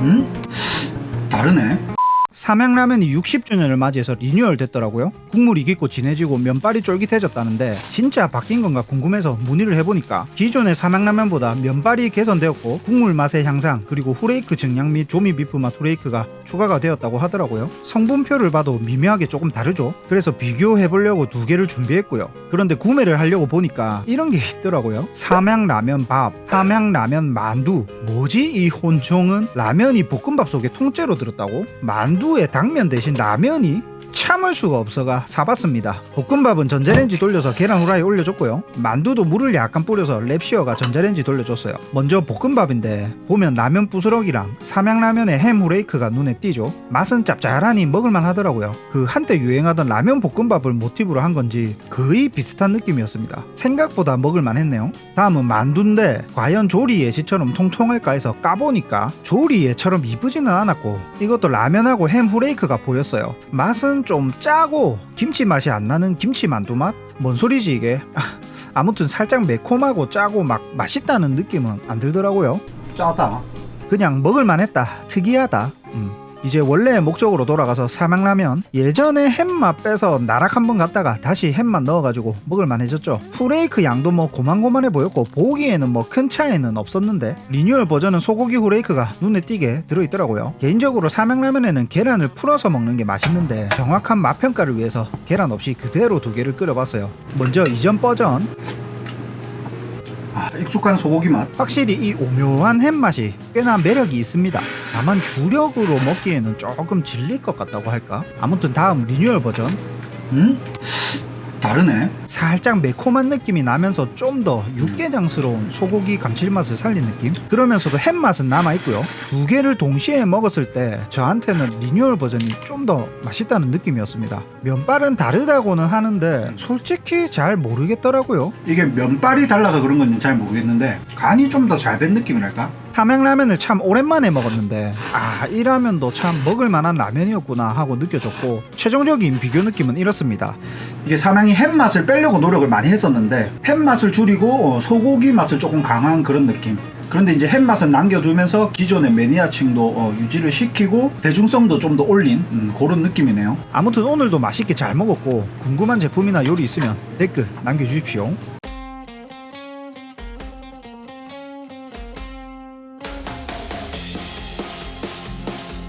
음? 다르네. 삼양라면이 60주년을 맞이해서 리뉴얼 됐더라고요. 국물이 깊고 진해지고 면발이 쫄깃해졌다는데 진짜 바뀐 건가 궁금해서 문의를 해보니까 기존의 삼양라면보다 면발이 개선되었고 국물 맛의 향상 그리고 후레이크 증량 및 조미 비프 맛 후레이크가 추가가 되었다고 하더라고요. 성분표를 봐도 미묘하게 조금 다르죠. 그래서 비교해보려고 두 개를 준비했고요. 그런데 구매를 하려고 보니까 이런 게 있더라고요. 삼양라면 밥, 삼양라면 만두. 뭐지 이 혼종은? 라면이 볶음밥 속에 통째로 들었다고? 만두 에 당면 대신 라면이? 참을 수가 없어가 사봤습니다. 볶음밥은 전자레인지 돌려서 계란 후라이 올려줬고요. 만두도 물을 약간 뿌려서 랩시어가 전자레인지 돌려줬어요. 먼저 볶음밥인데 보면 라면 부스러기랑 삼양라면의 햄 후레이크가 눈에 띄죠. 맛은 짭짤하니 먹을만 하더라고요. 그 한때 유행하던 라면 볶음밥을 모티브로 한 건지 거의 비슷한 느낌이었습니다. 생각보다 먹을만 했네요. 다음은 만두인데 과연 조리 예시처럼 통통할까 해서 까보니까 조리 예처럼 이쁘지는 않았고 이것도 라면하고 햄 후레이크가 보였어요. 맛은 좀 짜고 김치 맛이 안 나는 김치 만두 맛? 뭔 소리지 이게? 아무튼 살짝 매콤하고 짜고 막 맛있다는 느낌은 안 들더라고요. 짜다. 그냥 먹을만 했다. 특이하다. 음. 이제 원래의 목적으로 돌아가서 삼양라면 예전에 햄맛 빼서 나락 한번 갔다가 다시 햄만 넣어가지고 먹을만 해졌죠 후레이크 양도 뭐 고만고만해 보였고 보기에는 뭐 큰 차이는 없었는데 리뉴얼 버전은 소고기 후레이크가 눈에 띄게 들어있더라고요 개인적으로 삼양라면에는 계란을 풀어서 먹는 게 맛있는데 정확한 맛 평가를 위해서 계란 없이 그대로 두 개를 끓여봤어요 먼저 이전 버전 아, 익숙한 소고기 맛. 확실히 이 오묘한 햄 맛이 꽤나 매력이 있습니다. 다만 주력으로 먹기에는 조금 질릴 것 같다고 할까? 아무튼 다음 리뉴얼 버전 음? 다르네. 살짝 매콤한 느낌이 나면서 좀 더 육개장스러운 소고기 감칠맛을 살린 느낌? 그러면서도 햄 맛은 남아있고요. 두 개를 동시에 먹었을 때 저한테는 리뉴얼 버전이 좀 더 맛있다는 느낌이었습니다. 면발은 다르다고는 하는데 솔직히 잘 모르겠더라고요. 이게 면발이 달라서 그런 건지 잘 모르겠는데 간이 좀 더 잘 밴 느낌이랄까? 삼양라면을 참 오랜만에 먹었는데 아 이 라면도 참 먹을 만한 라면이었구나 하고 느껴졌고 최종적인 비교 느낌은 이렇습니다 이게 삼양이 햄 맛을 빼려고 노력을 많이 했었는데 햄 맛을 줄이고 어, 소고기 맛을 조금 강한 그런 느낌. 그런데 이제 햄 맛은 남겨두면서 기존의 매니아층도 어, 유지를 시키고 대중성도 좀 더 올린 음, 그런 느낌이네요. 아무튼 오늘도 맛있게 잘 먹었고 궁금한 제품이나 요리 있으면 댓글 남겨주십시오